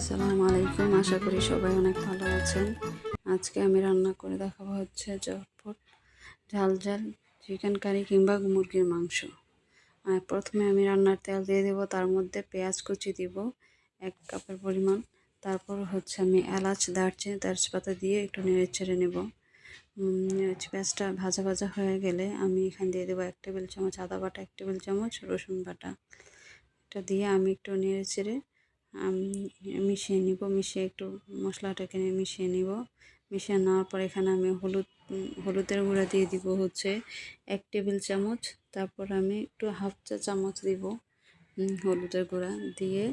আসসালামু আলাইকুম। আশা করি সবাই অনেক ভালো আছেন। আজকে আমি রান্না করে দেখাবো হচ্ছে চটপট ঝাল ঝাল চিকেন কারি কিংবা মুরগির মাংস। প্রথমে আমি রান্নার তেল দিয়ে দেবো, তার মধ্যে পেঁয়াজ কুচি দিব, এক কাপের পরিমাণ। তারপর হচ্ছে আমি এলাচ, দারচিনি, তেজপাতা দিয়ে একটু নেড়ে ছেড়ে নেব। পেঁয়াজটা ভাজা ভাজা হয়ে গেলে আমি এখানে দিয়ে দেবো এক টেবিল চামচ আদা বাটা, এক টেবিল চামচ রসুন বাটা। এটা দিয়ে আমি একটু নেড়ে চেড়ে মিশিয়ে নিব, মিশিয়ে একটু মশলাটাকে মিশিয়ে নিব। মিশিয়ে নেওয়ার পর এখানে আমি হলুদ, হলুদের গুঁড়া দিয়ে দিব হচ্ছে এক টেবিল চামচ। তারপর আমি একটু হাফ চা চামচ দিব হলুদের গুঁড়া দিয়ে।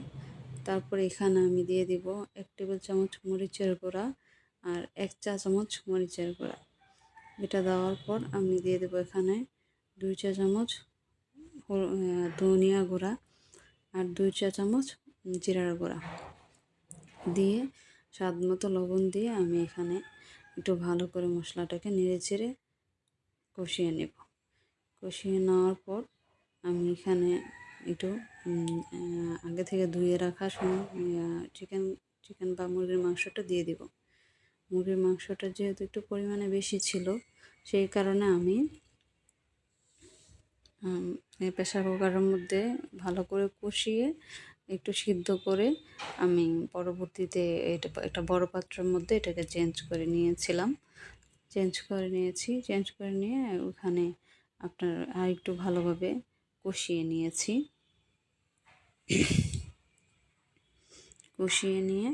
তারপর এখানে আমি দিয়ে দিব এক টেবিল চামচ মরিচের গুঁড়া আর এক চা চামচ মরিচের গুঁড়া। এটা দেওয়ার পর আমি দিয়ে দেবো এখানে দুই চা চামচ ধনিয়া গুঁড়া আর দুই চা চামচ জিরার গুঁড়া দিয়ে স্বাদ মতো লবণ দিয়ে আমি এখানে একটু ভালো করে মশলাটাকে নেড়ে চেড়ে কষিয়ে নেব। কষিয়ে নেওয়ার পর আমি এখানে একটু আগে থেকে ধুয়ে রাখা চিকেন চিকেন বা মুরগির মাংসটা দিয়ে দিব। মুরগির মাংসটা যেহেতু একটু পরিমাণে বেশি ছিল, সেই কারণে আমি প্রেশার কুকারের মধ্যে ভালো করে কষিয়ে একটু সিদ্ধ করে আমি পরবর্তীতে এটা, একটা বড় পাত্রের মধ্যে এটাকে চেঞ্জ করে নিয়েছিলাম। চেঞ্জ করে নিয়েছি চেঞ্জ করে নিয়ে ওখানে আপনার আর একটু ভালোভাবে কষিয়ে নিয়েছি। কষিয়ে নিয়ে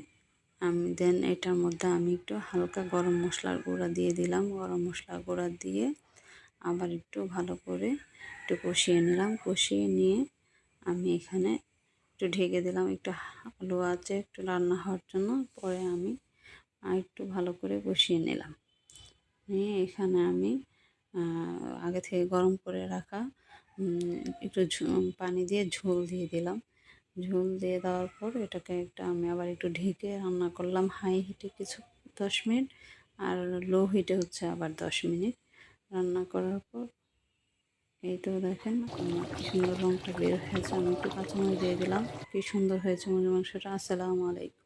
আমি দেন এটার মধ্যে আমি একটু হালকা গরম মশলার গুঁড়া দিয়ে দিলাম। গরম মশলার গুঁড়া দিয়ে আবার একটু ভালো করে একটু কষিয়ে নিলাম। কষিয়ে নিয়ে আমি এখানে একটু ঢেকে দিলাম, একটু আলু আছে, একটু রান্না হওয়ার জন্য। পরে আমি আর একটু ভালো করে বসিয়ে নিলাম। নিয়ে এখানে আমি আগে থেকে গরম করে রাখা একটু পানি দিয়ে ঝোল দিয়ে দিলাম। ঝোল দিয়ে দেওয়ার পর এটাকে একটা, আমি আবার একটু ঢেকে রান্না করলাম হাই হিটে কিছু দশ মিনিট, আর লো হিটে হচ্ছে আবার দশ মিনিট। রান্না করার পর এই তো দেখেন কি সুন্দর রঙটা বের হয়েছে। আমি একটু কাঁচামরিচ দিয়ে দিলাম। কি সুন্দর হয়েছে মুরগি মাংসটা। আসসালামু আলাইকুম।